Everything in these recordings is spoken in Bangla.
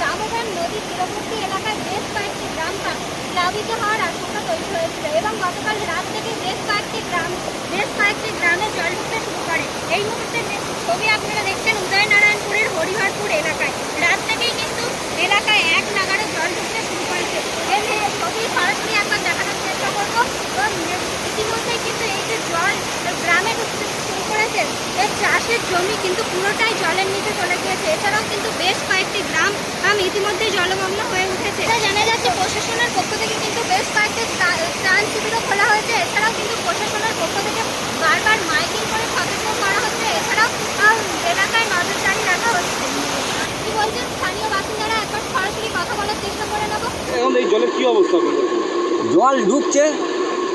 দামোদর নদীর তীরবর্তী এলাকায় বেশ কয়েকটি গ্রাম প্লাবিত হওয়ার আশঙ্কা তৈরি হয়েছিল এবং গতকাল রাত থেকে বেশ কয়েকটি গ্রাম বেশ কয়েকটি গ্রামে জল ঢুকতে শুরু করে। এই মুহূর্তে ছবি আপনারা দেখছেন উদয়নারায়ণ করেছে এর চাষের জমি কিন্তু পুরোটাই জলের নিচে চলে গিয়েছে। এছাড়াও কিন্তু বেশ কয়েকটি গ্রাম আম, ইতিমধ্যেই জলমগ্ন হয়ে উঠেছে। এটা জানা যাচ্ছে প্রশাসনের পক্ষ থেকে কিন্তু বেশ কয়েকটি ত্রা- ত্রাণ শিবিরও খোলা হয়েছে। এছাড়াও কিন্তু প্রশাসনের পক্ষ থেকে বারবার মাইকিং করে সচেতন করা হচ্ছে। এছাড়াও এলাকায় নজরদারি রাখা হচ্ছে। কি বলছেন? স্থানীয় বাসিন্দারা একবার সরাসরি কথা বলার চেষ্টা করে নেব। এখন এই জলের কি অবস্থা? জল ঢুকছে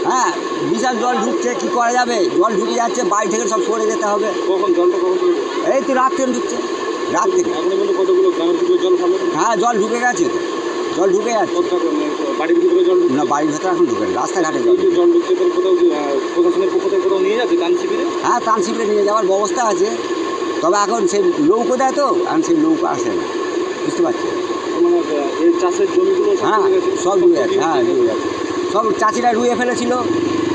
হ্যাঁ বিশাল জল ঢুকছে কি করা যাবে? জল ঢুকে যাচ্ছে বাড়ি থেকে সব সরে যেতে হবে। কখন? জলটা কখন এই তো রাত থেকে ঢুকছে রাত থেকে। কতগুলো জল হ্যাঁ জল ঢুকে গেছে জল ঢুকে যাচ্ছে বাড়ির ভিতরে জল না বাড়ির ভেতরে এখন ঢুকে রাস্তাঘাটে জল জল ঢুকছে কোথাও কি, আহ, প্রশাসনের পক্ষ থেকে কোথাও নিয়ে যাচ্ছে শিবিরে হ্যাঁ ত্রাণ শিবিরে নিয়ে যাওয়ার ব্যবস্থা আছে। তবে এখন সেই নৌকো দেয় তো এখন সেই নৌকো আসে না। বুঝতে পারছি মানে এই চাষের জমিগুলো হ্যাঁ সব ডুবে গেছে হ্যাঁ ডুবে গেছে। সব চাষিরা রুয়ে ফেলেছিল।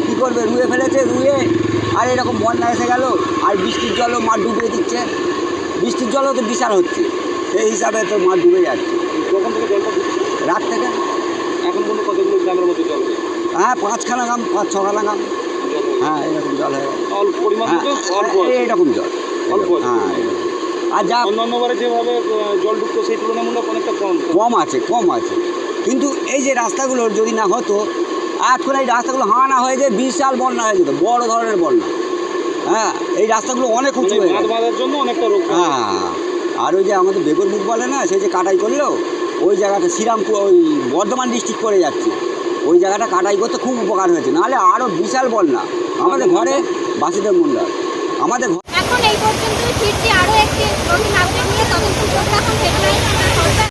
কী করবে? রুয়ে ফেলেছে রুয়ে আর এরকম বন্যা এসে গেল আর বৃষ্টির জলও মাঠ ডুবিয়ে দিচ্ছে। বৃষ্টির জলও তো বিশাল হচ্ছে। সেই হিসাবে তো মাঠ ডুবে যাচ্ছে। কখন থেকে জলটা রাত থেকে। এখন পর্যন্ত কতগুলো গ্রামের মধ্যে জল হ্যাঁ পাঁচখানা গাম পাঁচ ছখানা গাম হ্যাঁ এরকম জল হয়ে গেছে। অল্প পরিমাণ হ্যাঁ। এইরকম জল। অল্প হ্যাঁ এরকম। আর যা অন্যান্য বারে যেভাবে জল ঢুকতো সেই তুলনামূলক অনেকটা কম। কম আছে কম আছে। কিন্তু এই যে রাস্তাগুলো যদি না হতো এখন এই রাস্তাগুলো হানা হয়ে যায় বিশাল বন্যা হয়ে যেত বড় ধরনের বন্যা। হ্যাঁ এই রাস্তাগুলো অনেক উঁচু হয়ে বাঁধ জন্য অনেকটা হ্যাঁ। আর ওই যে আমাদের বেগর মুখ বলে না সেই যে কাটাই করল ওই জায়গাটা শ্রীরামপুর ওই বর্ধমান ডিস্ট্রিক্ট করে যাচ্ছে। ওই জায়গাটা কাটাই করতে খুব উপকার হয়েছে নাহলে আরও বিশাল বন্যা। আমাদের ঘরে বাসিদেব মন্ডল আমাদের ঘ- এখন এই পর্যন্তই